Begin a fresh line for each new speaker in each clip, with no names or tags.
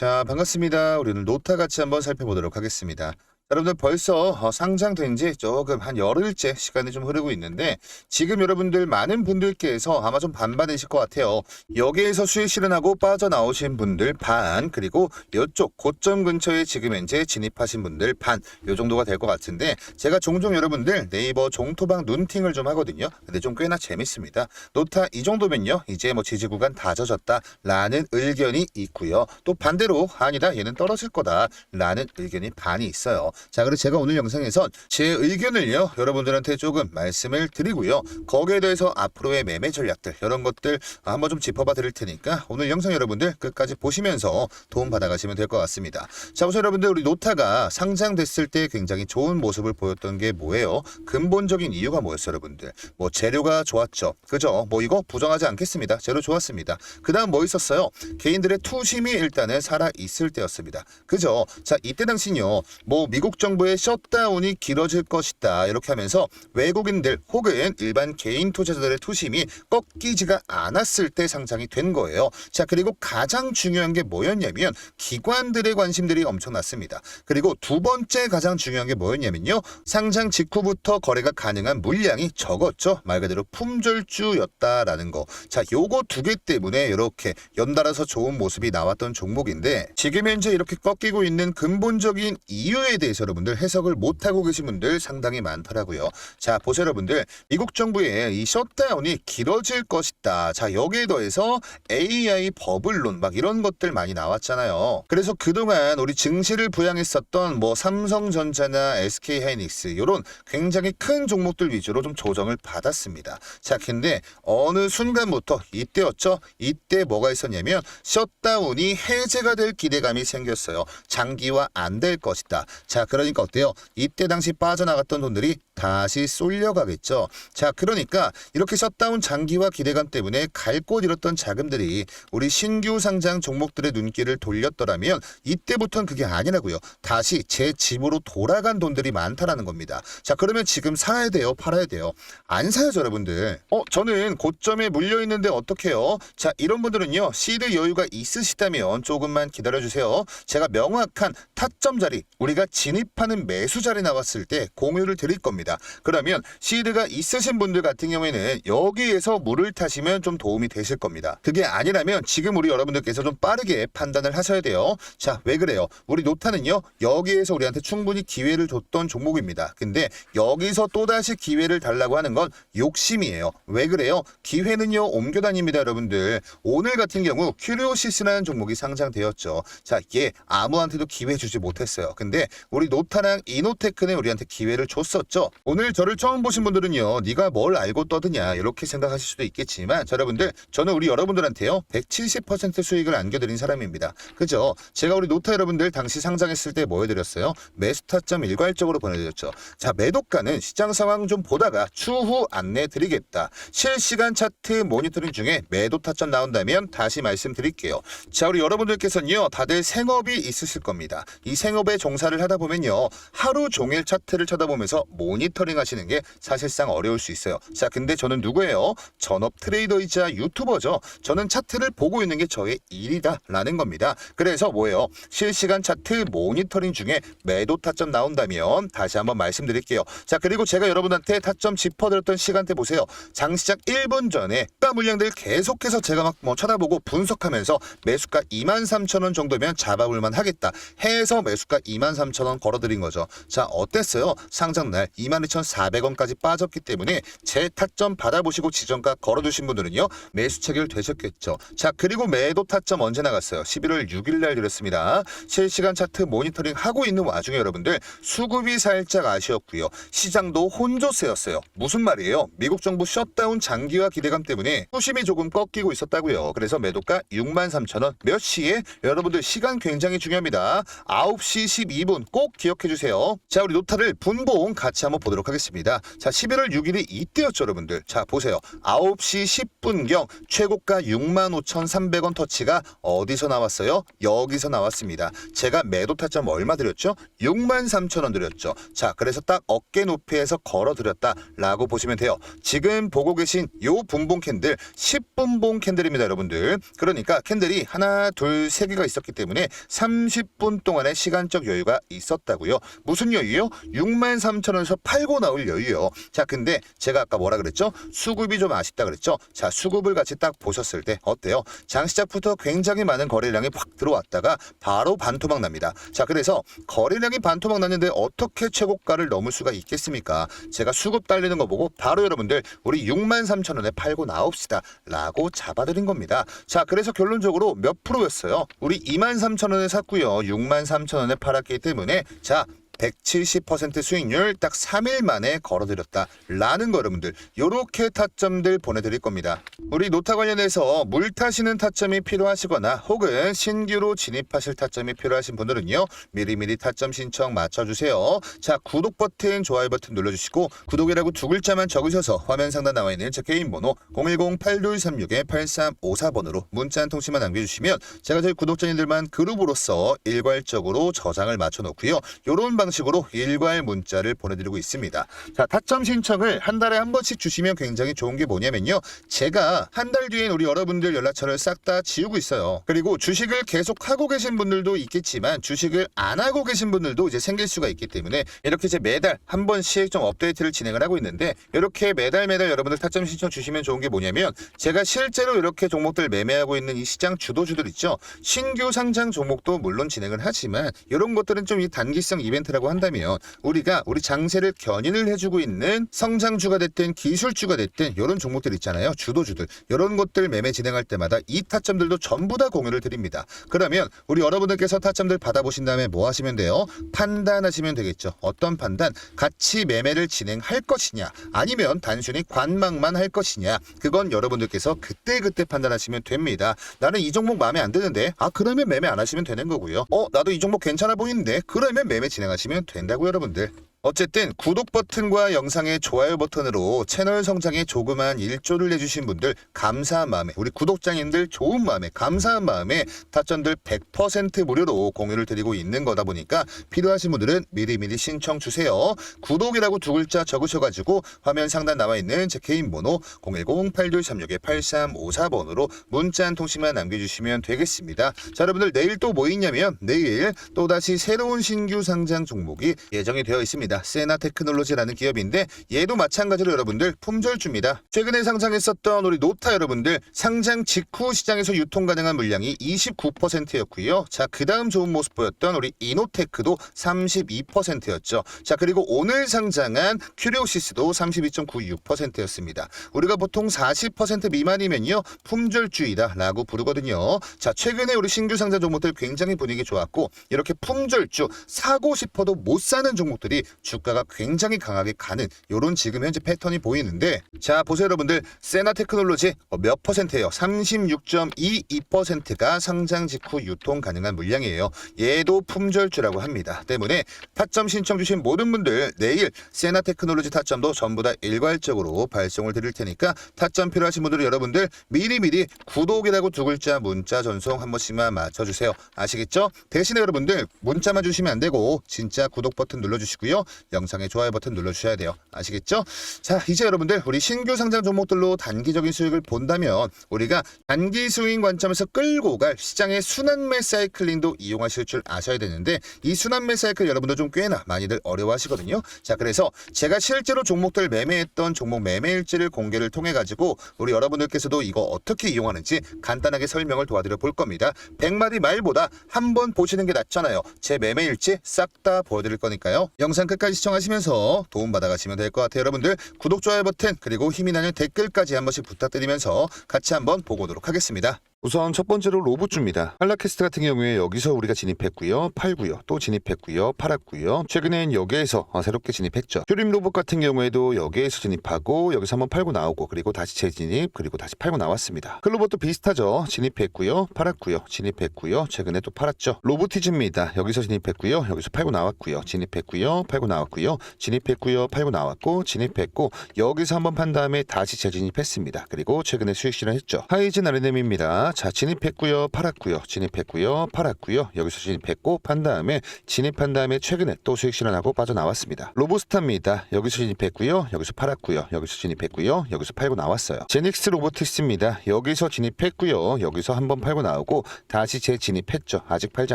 자, 반갑습니다. 우리는 노타 같이 한번 살펴보도록 하겠습니다. 여러분들 벌써 어, 상장된 지 조금 한 열흘째 시간이 좀 흐르고 있는데 지금 여러분들 많은 분들께서 아마 좀 반반이실 것 같아요. 여기에서 수익 실현하고 빠져나오신 분들 반 그리고 이쪽 고점 근처에 지금 현재 진입하신 분들 반 요 정도가 될 것 같은데 제가 종종 여러분들 네이버 종토방 눈팅을 좀 하거든요. 근데 좀 꽤나 재밌습니다. 노타 이 정도면요. 이제 뭐 지지 구간 다 젖었다 라는 의견이 있고요. 또 반대로 아니다 얘는 떨어질 거다 라는 의견이 반이 있어요. 자 그래서 제가 오늘 영상에선 제 의견을요 여러분들한테 조금 말씀을 드리고요. 거기에 대해서 앞으로의 매매 전략들 이런 것들 한번 좀 짚어봐 드릴 테니까 오늘 영상 여러분들 끝까지 보시면서 도움 받아가시면 될 것 같습니다. 자 우선 여러분들 우리 노타가 상장됐을 때 굉장히 좋은 모습을 보였던 게 뭐예요? 근본적인 이유가 뭐였어요 여러분들? 뭐 재료가 좋았죠. 그죠? 뭐 이거 부정하지 않겠습니다. 재료 좋았습니다. 그 다음 뭐 있었어요? 개인들의 투심이 일단은 살아 있을 때였습니다. 그죠? 자 이때 당시요 뭐 미국 정부의 셧다운이 길어질 것이다 이렇게 하면서 외국인들 혹은 일반 개인 투자자들의 투심이 꺾이지가 않았을 때 상장이 된 거예요. 자 그리고 가장 중요한 게 뭐였냐면 기관들의 관심들이 엄청났습니다. 그리고 두 번째 가장 중요한 게 뭐였냐면요. 상장 직후부터 거래가 가능한 물량이 적었죠. 말 그대로 품절주였다라는 거. 자 요거 두 개 때문에 이렇게 연달아서 좋은 모습이 나왔던 종목인데 지금 현재 이렇게 꺾이고 있는 근본적인 이유에 대해서 여러분들 해석을 못하고 계신 분들 상당히 많더라고요. 자 보세요 여러분들 미국 정부의 이 셧다운이 길어질 것이다. 자 여기에 더해서 AI 버블론 막 이런 것들 많이 나왔잖아요. 그래서 그동안 우리 증시를 부양했었던 뭐 삼성전자나 SK하이닉스 이런 굉장히 큰 종목들 위주로 좀 조정을 받았습니다. 자 근데 어느 순간부터 이때였죠. 이때 뭐가 있었냐면 셧다운이 해제가 될 기대감이 생겼어요. 장기화 안 될 것이다. 자 그러니까 어때요? 이때 당시 빠져나갔던 돈들이 다시 쏠려가겠죠. 자 그러니까 이렇게 셧다운 장기화 기대감 때문에 갈 곳 잃었던 자금들이 우리 신규 상장 종목들의 눈길을 돌렸더라면 이때부터는 그게 아니라고요. 다시 제 집으로 돌아간 돈들이 많다라는 겁니다. 자 그러면 지금 사야 돼요, 팔아야 돼요. 안 사야죠, 여러분들. 어 저는 고점에 물려 있는데 어떡해요? 자 이런 분들은요 시드 여유가 있으시다면 조금만 기다려 주세요. 제가 명확한 타점 자리 우리가 진입 하는 매수 자리 나왔을 때 공유를 드릴 겁니다. 그러면 시드가 있으신 분들 같은 경우에는 여기에서 물을 타시면 좀 도움이 되실 겁니다. 그게 아니라면 지금 우리 여러분들께서 좀 빠르게 판단을 하셔야 돼요. 자, 왜 그래요? 우리 노타는요, 여기에서 우리한테 충분히 기회를 줬던 종목입니다. 근데 여기서 또다시 기회를 달라고 하는 건 욕심이에요. 왜 그래요? 기회는요, 옮겨 다닙니다, 여러분들. 오늘 같은 경우 큐리오시스라는 종목이 상장되었죠. 자, 얘 아무한테도 기회 주지 못했어요. 근데 우리 노타랑 이노테크는 우리한테 기회를 줬었죠. 오늘 저를 처음 보신 분들은요, 네가 뭘 알고 떠드냐 이렇게 생각하실 수도 있겠지만, 자, 여러분들 저는 우리 여러분들한테요 170% 수익을 안겨드린 사람입니다. 그죠? 제가 우리 노타 여러분들 당시 상장했을 때 뭐 해드렸어요? 매수 타점 일괄적으로 보내드렸죠. 자, 매도가는 시장 상황 좀 보다가 추후 안내 드리겠다. 실시간 차트 모니터링 중에 매도 타점 나온다면 다시 말씀드릴게요. 자, 우리 여러분들께서는요, 다들 생업이 있으실 겁니다. 이 생업에 종사를 하다 보면 요, 하루 종일 차트를 쳐다보면서 모니터링 하시는 게 사실상 어려울 수 있어요. 자, 근데 저는 누구예요? 전업 트레이더이자 유튜버죠. 저는 차트를 보고 있는 게 저의 일이다라는 겁니다. 그래서 뭐예요? 실시간 차트 모니터링 중에 매도 타점 나온다면 다시 한번 말씀드릴게요. 자, 그리고 제가 여러분한테 타점 짚어드렸던 시간대 보세요. 장 시작 1분 전에 가 물량들 계속해서 제가 막 뭐 쳐다보고 분석하면서 매수가 23,000원 정도면 잡아볼만 하겠다 해서 매수가 23,000원 걸어드린 거죠. 자, 어땠어요? 상장날 22,400원까지 빠졌기 때문에 제 타점 받아보시고 지정가 걸어두신 분들은요 매수 체결 되셨겠죠. 자, 그리고 매도 타점 언제 나갔어요? 11월 6일 날 드렸습니다. 실시간 차트 모니터링 하고 있는 와중에 여러분들 수급이 살짝 아쉬웠고요. 시장도 혼조세였어요. 무슨 말이에요? 미국 정부 셧다운 장기화 기대감 때문에 수심이 조금 꺾이고 있었다고요. 그래서 매도가 63,000원. 몇 시에? 여러분들 시간 굉장히 중요합니다. 9시 12분 꼭 기억해 주세요. 자, 우리 노타를 분봉 같이 한번 살펴보도록 하겠습니다. 자, 11월 6일이 이때였죠, 여러분들. 자, 보세요. 9시 10분경 최고가 65,300원 터치가 어디서 나왔어요? 여기서 나왔습니다. 제가 매도 타점 얼마 드렸죠? 63,000원 드렸죠. 자, 그래서 딱 어깨 높이에서 걸어 드렸다라고 보시면 돼요. 지금 보고 계신 요 분봉 캔들 10분봉 캔들입니다, 여러분들. 그러니까 캔들이 하나, 둘, 세 개가 있었기 때문에 30분 동안의 시간적 여유가 있었 다고요. 무슨 여유요? 63,000원에서 팔고 나올 여유요. 자, 근데 제가 아까 뭐라 그랬죠? 수급이 좀 아쉽다 그랬죠? 자, 수급을 같이 딱 보셨을 때 어때요? 장 시작부터 굉장히 많은 거래량이 확 들어왔다가 바로 반토막 납니다. 자, 그래서 거래량이 반토막 났는데 어떻게 최고가를 넘을 수가 있겠습니까? 제가 수급 달리는 거 보고 바로 여러분들 우리 63,000원에 팔고 나옵시다 라고 잡아드린 겁니다. 자, 그래서 결론적으로 몇 프로였어요? 우리 23,000원에 샀고요. 63,000원에 팔았기 때문에 자, 170% 수익률 딱 3일 만에 걸어드렸다 라는 거 여러분들 요렇게 타점들 보내드릴 겁니다. 우리 노타 관련해서 물 타시는 타점이 필요하시거나 혹은 신규로 진입하실 타점이 필요하신 분들은요 미리미리 타점 신청 맞춰주세요. 자 구독 버튼 좋아요 버튼 눌러주시고 구독이라고 두 글자만 적으셔서 화면 상단 나와 있는 제 개인 번호 010-8236-8354번으로 문자 한 통씩만 남겨주시면 제가 저희 구독자님들만 그룹으로서 일괄적으로 저장을 맞춰놓고요. 요런 방 식으로 일괄 문자를 보내드리고 있습니다. 자, 타점 신청을 한 달에 한 번씩 주시면 굉장히 좋은 게 뭐냐면요. 제가 한 달 뒤엔 우리 여러분들 연락처를 싹 다 지우고 있어요. 그리고 주식을 계속 하고 계신 분들도 있겠지만 주식을 안 하고 계신 분들도 이제 생길 수가 있기 때문에 이렇게 이제 매달 한 번씩 좀 업데이트를 진행을 하고 있는데 이렇게 매달 매달 여러분들 타점 신청 주시면 좋은 게 뭐냐면 제가 실제로 이렇게 종목들 매매하고 있는 이 시장 주도주들 있죠. 신규 상장 종목도 물론 진행을 하지만 이런 것들은 좀 이 단기성 이벤트라고 한다면 우리가 우리 장세를 견인을 해주고 있는 성장주가 됐든 기술주가 됐든 이런 종목들 있잖아요. 주도주들 이런 것들 매매 진행할 때마다 이 타점들도 전부 다 공유를 드립니다. 그러면 우리 여러분들께서 타점들 받아보신 다음에 뭐 하시면 돼요? 판단하시면 되겠죠. 어떤 판단? 같이 매매를 진행할 것이냐 아니면 단순히 관망만 할 것이냐 그건 여러분들께서 그때그때 판단하시면 됩니다. 나는 이 종목 마음에 안 드는데 아 그러면 매매 안 하시면 되는 거고요. 어 나도 이 종목 괜찮아 보이는데 그러면 매매 진행하시면 된다고 여러분들. 어쨌든 구독 버튼과 영상의 좋아요 버튼으로 채널 성장에 조그만 일조를 내주신 분들 감사한 마음에 우리 구독자님들 좋은 마음에 감사한 마음에 타점들 100% 무료로 공유를 드리고 있는 거다 보니까 필요하신 분들은 미리미리 신청 주세요. 구독이라고 두 글자 적으셔가지고 화면 상단 나와 있는 제 개인 번호 010-8236-8354번으로 문자 한 통씩만 남겨주시면 되겠습니다. 자 여러분들 내일 또 뭐 있냐면 내일 또다시 새로운 신규 상장 종목이 예정이 되어 있습니다. 세나 테크놀로지라는 기업인데 얘도 마찬가지로 여러분들 품절주입니다. 최근에 상장했었던 우리 노타 여러분들 상장 직후 시장에서 유통 가능한 물량이 29%였고요. 자, 그 다음 좋은 모습 보였던 우리 이노테크도 32%였죠. 자, 그리고 오늘 상장한 큐리오시스도 32.96%였습니다. 우리가 보통 40% 미만이면요 품절주의다라고 부르거든요. 자, 최근에 우리 신규 상장 종목들 굉장히 분위기 좋았고 이렇게 품절주 사고 싶어도 못 사는 종목들이 주가가 굉장히 강하게 가는 이런 지금 현재 패턴이 보이는데 자 보세요 여러분들 세나 테크놀로지 어, 몇 퍼센트예요? 36.22%가 상장 직후 유통 가능한 물량이에요. 얘도 품절주라고 합니다. 때문에 타점 신청 주신 모든 분들 내일 세나 테크놀로지 타점도 전부 다 일괄적으로 발송을 드릴 테니까 타점 필요하신 분들은 여러분들 미리미리 구독이라고 두 글자 문자 전송 한 번씩만 맞춰주세요. 아시겠죠? 대신에 여러분들 문자만 주시면 안 되고 진짜 구독 버튼 눌러주시고요. 영상에 좋아요 버튼 눌러주셔야 돼요. 아시겠죠? 자 이제 여러분들 우리 신규 상장 종목들로 단기적인 수익을 본다면 우리가 단기 스윙 관점에서 끌고 갈 시장의 순환매 사이클링도 이용하실 줄 아셔야 되는데 이 순환매 사이클 여러분들 좀 꽤나 많이들 어려워하시거든요. 자 그래서 제가 실제로 종목들 매매했던 종목 매매일지를 공개를 통해 가지고 우리 여러분들께서도 이거 어떻게 이용하는지 간단하게 설명을 도와드려 볼 겁니다. 100마디 말보다 한 번 보시는 게 낫잖아요. 제 매매일지 싹 다 보여드릴 거니까요. 영상 끝 까지 시청하시면서 도움받아 가시면 될 것 같아요. 여러분들 구독, 좋아요 버튼 그리고 힘이 나는 댓글까지 한 번씩 부탁드리면서 같이 한번 보고 오도록 하겠습니다. 우선 첫 번째로 로봇주입니다. 한라캐스트 같은 경우에 여기서 우리가 진입했고요. 팔고요. 또 진입했고요. 팔았고요. 최근엔 여기에서 어, 새롭게 진입했죠. 휴림 로봇 같은 경우에도 여기에서 진입하고 여기서 한번 팔고 나오고 그리고 다시 재진입 그리고 다시 팔고 나왔습니다. 클로봇도 비슷하죠. 진입했고요. 팔았고요. 진입했고요. 최근에 또 팔았죠. 로보티즈입니다. 여기서 진입했고요. 여기서 팔고 나왔고요. 진입했고요. 팔고 나왔고요. 진입했고요. 팔고 나왔고 진입했고 여기서 한번 판 다음에 다시 재진입했습니다. 그리고 최근에 수익 실현했죠. 하이진 아르넴입니다. 자 진입했고요. 팔았고요. 진입했고요. 팔았고요. 여기서 진입했고 판 다음에 진입한 다음에 최근에 또 수익 실현하고 빠져나왔습니다. 로보스타입니다. 여기서 진입했고요. 여기서 팔았고요. 여기서 진입했고요. 여기서 팔고 나왔어요. 제닉스 로보티스입니다. 여기서 진입했고요. 여기서 한번 팔고 나오고 다시 재진입했죠. 아직 팔지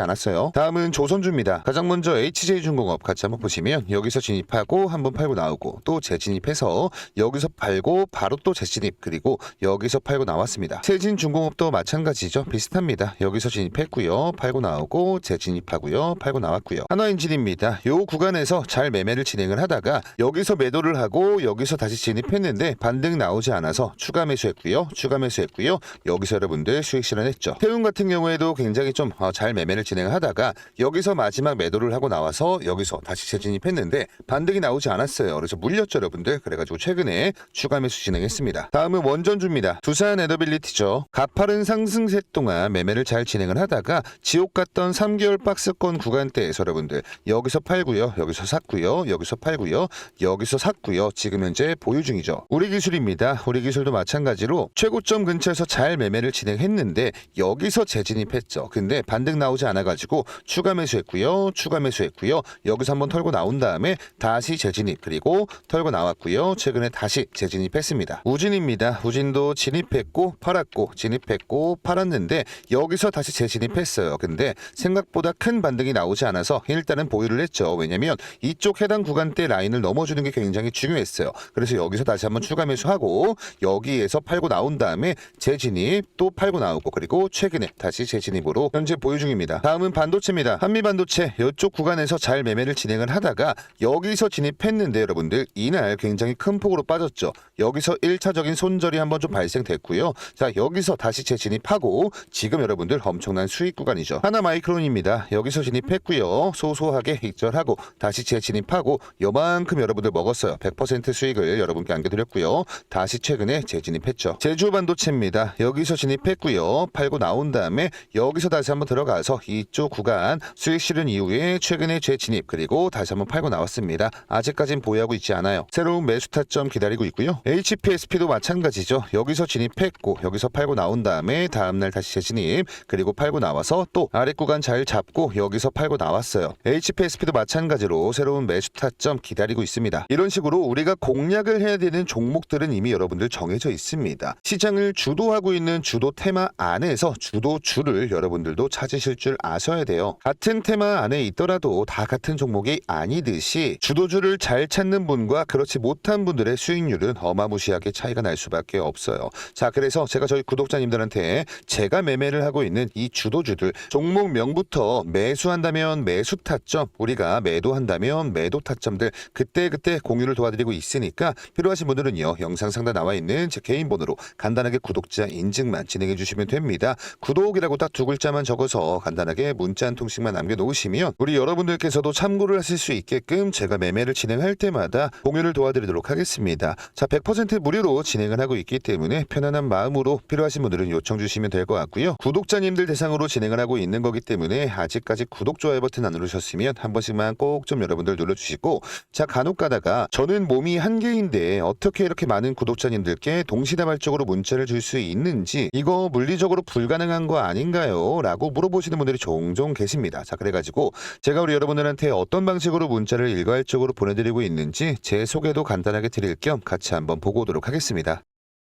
않았어요. 다음은 조선주입니다. 가장 먼저 HJ중공업 같이 한번 보시면 여기서 진입하고 한번 팔고 나오고 또 재진입해서 여기서 팔고 바로 또 재진입 그리고 여기서 팔고 나왔습니다. 세진중공업도 마찬가지 죠. 비슷합니다. 여기서 진입했고요. 팔고 나오고 재진입하고요. 팔고 나왔고요. 한화인진입니다. 요 구간에서 잘 매매를 진행을 하다가 여기서 매도를 하고 여기서 다시 진입했는데 반등 나오지 않아서 추가 매수했고요. 추가 매수했고요. 여기서 여러분들 수익 실현했죠. 태운 같은 경우에도 굉장히 좀 잘 매매를 진행하다가 여기서 마지막 매도를 하고 나와서 여기서 다시 재진입했는데 반등이 나오지 않았어요. 그래서 물렸죠, 여러분들. 그래가지고 최근에 추가 매수 진행했습니다. 다음은 원전주입니다. 두산 에더빌리티죠. 가파른 상 승세 동안 매매를 잘 진행을 하다가 지옥 갔던 3개월 박스권 구간대에서 여러분들 여기서 팔고요, 여기서 샀고요, 여기서 팔고요, 여기서 샀고요. 지금 현재 보유 중이죠. 우리 기술입니다. 우리 기술도 마찬가지로 최고점 근처에서 잘 매매를 진행했는데 여기서 재진입했죠. 근데 반등 나오지 않아가지고 추가 매수했고요, 추가 매수했고요. 여기서 한번 털고 나온 다음에 다시 재진입 그리고 털고 나왔고요. 최근에 다시 재진입했습니다. 우진입니다. 우진도 진입했고 팔았고 진입했고 팔았는데 여기서 다시 재진입했어요. 근데 생각보다 큰 반등이 나오지 않아서 일단은 보유를 했죠. 왜냐면 이쪽 해당 구간대 라인을 넘어주는 게 굉장히 중요했어요. 그래서 여기서 다시 한번 추가 매수하고 여기에서 팔고 나온 다음에 재진입 또 팔고 나오고 그리고 최근에 다시 재진입으로 현재 보유 중입니다. 다음은 반도체입니다. 한미 반도체 이쪽 구간에서 잘 매매를 진행을 하다가 여기서 진입했는데 여러분들 이날 굉장히 큰 폭으로 빠졌죠. 여기서 1차적인 손절이 한번 좀 발생됐고요. 자 여기서 다시 재진입 하고 지금 여러분들 엄청난 수익 구간이죠. 하나 마이크론입니다. 여기서 진입했고요. 소소하게 익절하고 다시 재진입하고 요만큼 여러분들 먹었어요. 100% 수익을 여러분께 안겨드렸고요. 다시 최근에 재진입했죠. 제주 반도체입니다. 여기서 진입했고요. 팔고 나온 다음에 여기서 다시 한번 들어가서 이쪽 구간 수익 실현 이후에 최근에 재진입 그리고 다시 한번 팔고 나왔습니다. 아직까진 보유하고 있지 않아요. 새로운 매수 타점 기다리고 있고요. HPSP도 마찬가지죠. 여기서 진입했고 여기서 팔고 나온 다음에 다음날 다시 재진입 그리고 팔고 나와서 또 아래 구간 잘 잡고 여기서 팔고 나왔어요. HPSP도 마찬가지로 새로운 매수 타점 기다리고 있습니다. 이런 식으로 우리가 공략을 해야 되는 종목들은 이미 여러분들 정해져 있습니다. 시장을 주도하고 있는 주도 테마 안에서 주도 주를 여러분들도 찾으실 줄 아셔야 돼요. 같은 테마 안에 있더라도 다 같은 종목이 아니듯이 주도주를 잘 찾는 분과 그렇지 못한 분들의 수익률은 어마무시하게 차이가 날 수밖에 없어요. 자, 그래서 제가 저희 구독자님들한테 제가 매매를 하고 있는 이 주도주들 종목명부터 매수한다면 매수 타점, 우리가 매도한다면 매도 타점들 그때그때 공유를 도와드리고 있으니까 필요하신 분들은요. 영상 상단 나와 있는 제 개인 번호로 간단하게 구독자 인증만 진행해 주시면 됩니다. 구독이라고 딱 두 글자만 적어서 간단하게 문자 한 통씩만 남겨 놓으시면 우리 여러분들께서도 참고를 하실 수 있게끔 제가 매매를 진행할 때마다 공유를 도와드리도록 하겠습니다. 자, 100% 무료로 진행을 하고 있기 때문에 편안한 마음으로 필요하신 분들은 요청 주시면 될 것 같고요. 구독자님들 대상으로 진행을 하고 있는 거기 때문에 아직까지 구독, 좋아요 버튼 안 누르셨으면 한 번씩만 꼭 좀 여러분들 눌러주시고 자, 간혹 가다가 저는 몸이 한 개인데 어떻게 이렇게 많은 구독자님들께 동시다발적으로 문자를 줄 수 있는지 이거 물리적으로 불가능한 거 아닌가요? 라고 물어보시는 분들이 종종 계십니다. 자, 그래가지고 제가 우리 여러분들한테 어떤 방식으로 문자를 일괄적으로 보내드리고 있는지 제 소개도 간단하게 드릴 겸 같이 한번 보고 오도록 하겠습니다.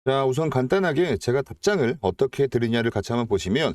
자, 우선 간단하게 제가 답장을 어떻게 드리냐를 같이 한번 보시면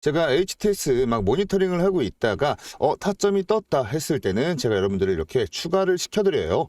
제가 HTS 막 모니터링을 하고 있다가 어 타점이 떴다 했을 때는 제가 여러분들을 이렇게 추가를 시켜드려요.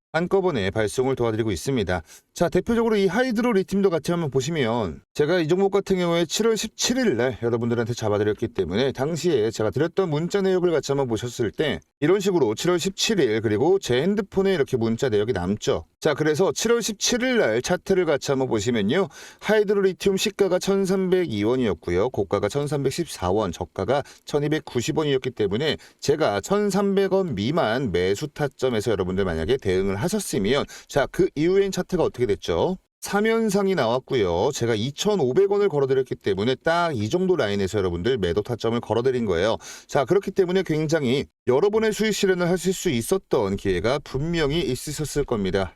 한꺼번에 발송을 도와드리고 있습니다. 자, 대표적으로 이 하이드로 리튬도 같이 한번 보시면 제가 이 종목 같은 경우에 7월 17일 날 여러분들한테 잡아드렸기 때문에 당시에 제가 드렸던 문자 내역을 같이 한번 보셨을 때 이런 식으로 7월 17일 그리고 제 핸드폰에 이렇게 문자 내역이 남죠. 자, 그래서 7월 17일 날 차트를 같이 한번 보시면요. 하이드로 리튬 시가가 1,302원이었고요. 고가가 1,314원, 저가가 1,290원이었기 때문에 제가 1,300원 미만 매수 타점에서 여러분들 만약에 대응을 하셨으면 자, 그 이후엔 차트가 어떻게 됐죠? 3연상이 나왔고요. 제가 2,500원을 걸어드렸기 때문에 딱 이 정도 라인에서 여러분들 매도 타점을 걸어드린 거예요. 자, 그렇기 때문에 굉장히 여러 번의 수익 실현을 하실 수 있었던 기회가 분명히 있으셨을 겁니다.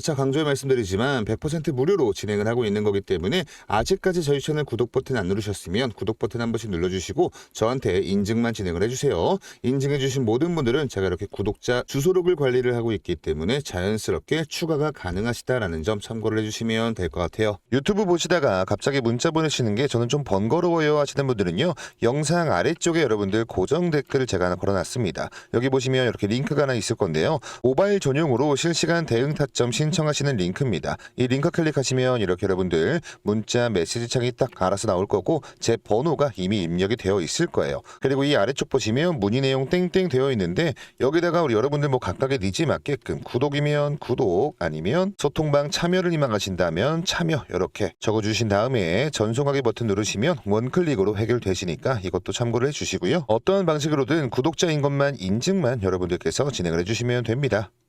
재차 강조해 말씀드리지만 100% 무료로 진행을 하고 있는 거기 때문에 아직까지 저희 채널 구독 버튼 안 누르셨으면 구독 버튼 한 번씩 눌러주시고 저한테 인증만 진행을 해주세요. 인증해주신 모든 분들은 제가 이렇게 구독자 주소록을 관리를 하고 있기 때문에 자연스럽게 추가가 가능하시다라는 점 참고를 해주시면 될 것 같아요. 유튜브 보시다가 갑자기 문자 보내시는 게 저는 좀 번거로워요 하시는 분들은요. 영상 아래쪽에 여러분들 고정 댓글을 제가 하나 걸어놨습니다. 여기 보시면 이렇게 링크가 하나 있을 건데요. 모바일 전용으로 실시간 대응 타점 신청하시는 링크입니다. 이 링크 클릭하시면 이렇게 여러분들 문자 메시지 창이 딱 알아서 나올 거고 제 번호가 이미 입력이 되어 있을 거예요. 그리고 이 아래쪽 보시면 문의 내용 땡땡 되어 있는데 여기다가 우리 여러분들 뭐 각각의 니즈 맞게끔 구독이면 구독 아니면 소통방 참여를 희망하신다면 참여 이렇게 적어주신 다음에 전송하기 버튼 누르시면 원클릭으로 해결되시니까 이것도 참고를 해주시고요. 어떠한 방식으로든 구독자인 것만 인증만 여러분들께서 진행을 해주시면 됩니다.